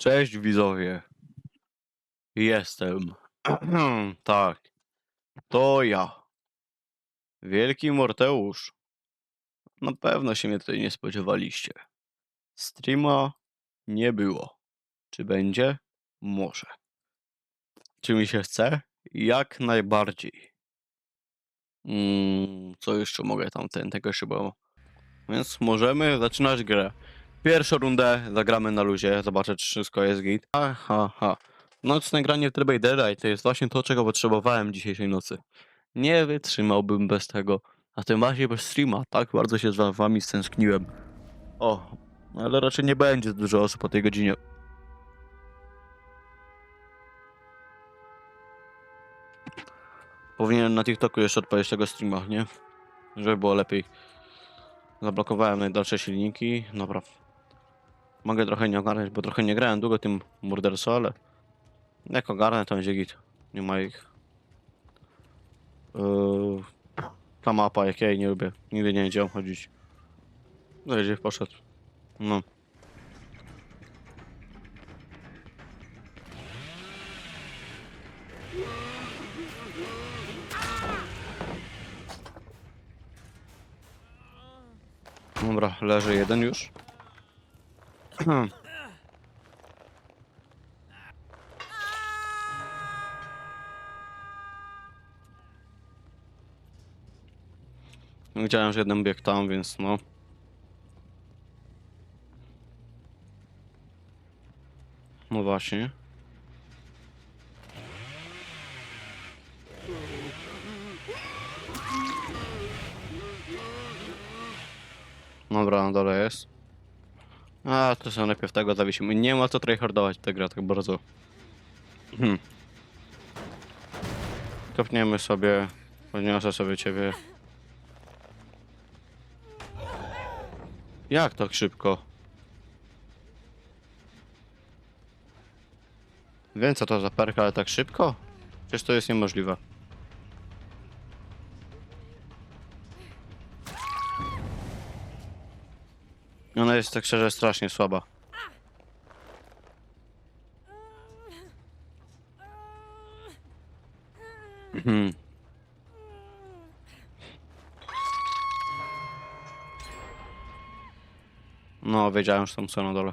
Cześć widzowie. Jestem. tak. To ja. Wielki Morteusz. Na pewno się mnie tutaj nie spodziewaliście. Streama nie było. Czy będzie? Może. Czy mi się chce? Jak najbardziej. Mm, co jeszcze mogę tam ten, tego jeszcze. Więc możemy zaczynać grę. Pierwszą rundę zagramy na luzie, zobaczę czy wszystko jest git. Aha, ha. Nocne granie w trybie Deadeye to jest właśnie to, czego potrzebowałem dzisiejszej nocy. Nie wytrzymałbym bez tego, a tym bardziej bez streama. Tak bardzo się za wami stęskniłem. O, ale raczej nie będzie dużo osób o tej godzinie. Powinienem na TikToku jeszcze odpalić tego streama, nie? Żeby było lepiej. Zablokowałem najdalsze silniki. Dobra. Mogę trochę nie ogarnąć, bo trochę nie grałem długo tym Murderso, ale jak ogarnę to będzie git. Nie ma ich. Yy, ta mapa, jak ja jej nie lubię. Nigdy nie wiedziałem chodzić. No gdzie poszedł. No. Dobra, leży jeden już. Widziałem, że jeden biegł tam, więc no. No właśnie. Dobra, na dole jest. A, to są najpierw tego zawiesimy. Nie ma co tryhardować tę grę tak bardzo. Hmm. Kopniemy sobie. Podniosę sobie ciebie. Jak tak szybko? Wiem co to za perka, ale tak szybko? Przecież to jest niemożliwe. Ona jest tak szczerze strasznie słaba. Mhm. No, wiedziałem, że tam są na dole.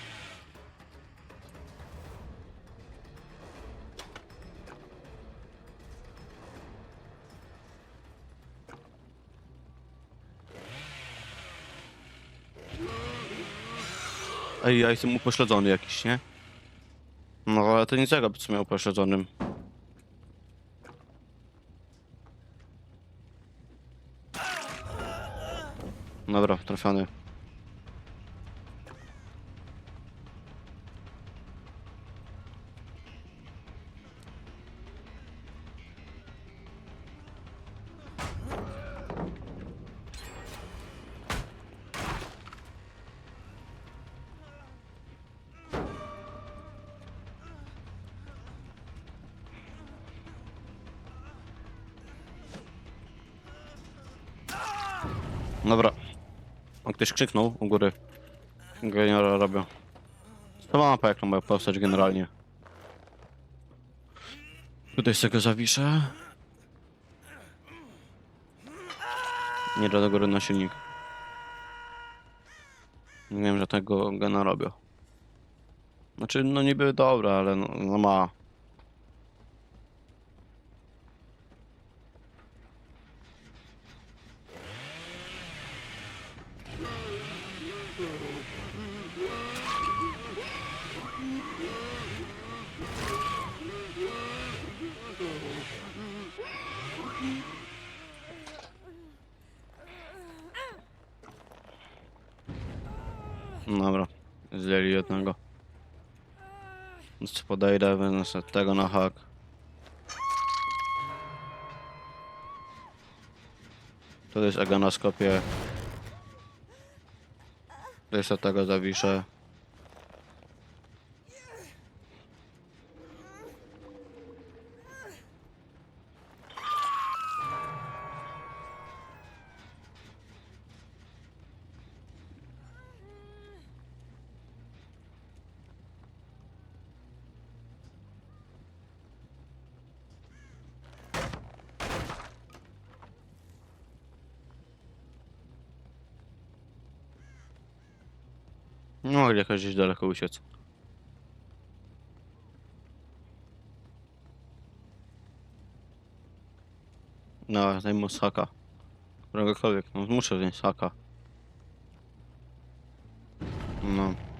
Ej, ja jestem upośledzony jakiś, nie? No, ale to niczego, co miał upośledzonym. Dobra, trafiony. Dobra. O, ktoś krzyknął u góry. Geniora robią. To mapa jaką mają postać generalnie. Tutaj sobie go zawiszę. Nie do góry na silnik. Nie wiem, że tego gena robią. Znaczy, no niby dobra, ale no, no ma. Zdjęli jednego. Jeszcze podejdę, sobie tego na hak. Tu jest Aga na skopie. Tu jeszcze tego zawiszę. No, mogli jakoś gdzieś daleko uciec. No, zajmę z haka. Któregokolwiek, no muszę wziąć haka. No.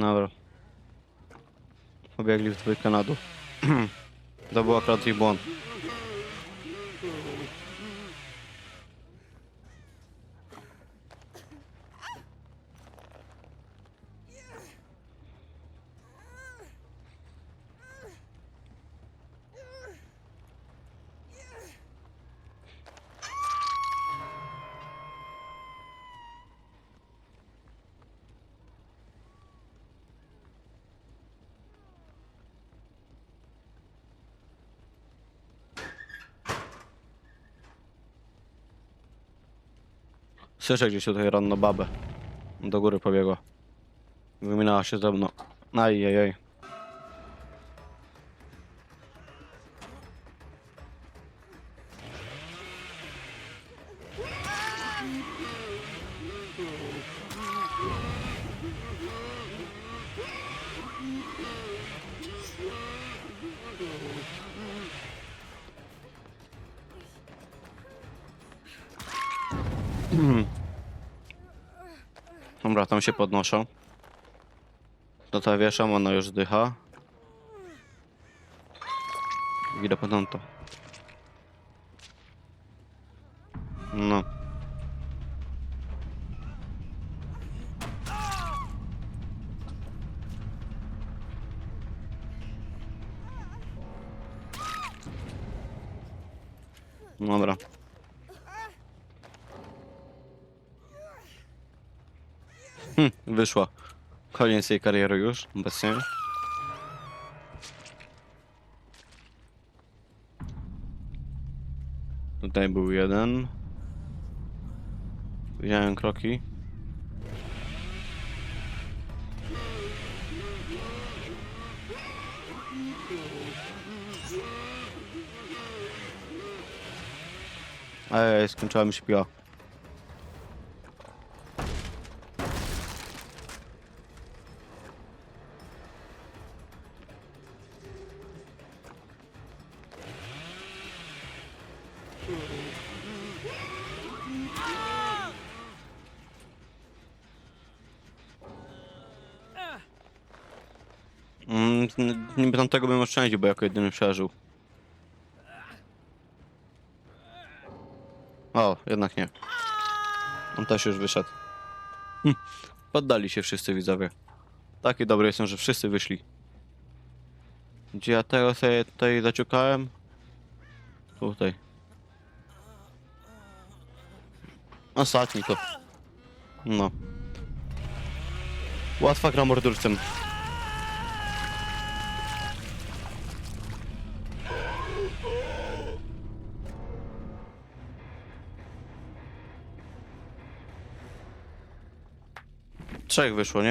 Dobra. Pobiegli w dwójkę to był akurat ich błąd. Słyszę gdzieś tutaj ranną babę. Do góry pobiegła. Wyminęła się ze mną. Ajajaj. Dobra, tam się podnoszą. To ta wieszam, ona już zdycha. Idę po tamto. No. Dobra. Hm, wyszła. Koniec jej kariery już, obecnie. Tutaj był jeden. Widziałem kroki. Ej, skończyła mi się piła. Niby tamtego bym oszczędził, bo jako jedyny przeżył. O, jednak nie. On też już wyszedł. Hm, poddali się wszyscy widzowie. Taki dobry jestem, że wszyscy wyszli. Gdzie ja tego sobie tutaj zaciukałem? Tutaj. Ostatni to. No. Łatwa gra mordurcem. Trzech wyszło, nie?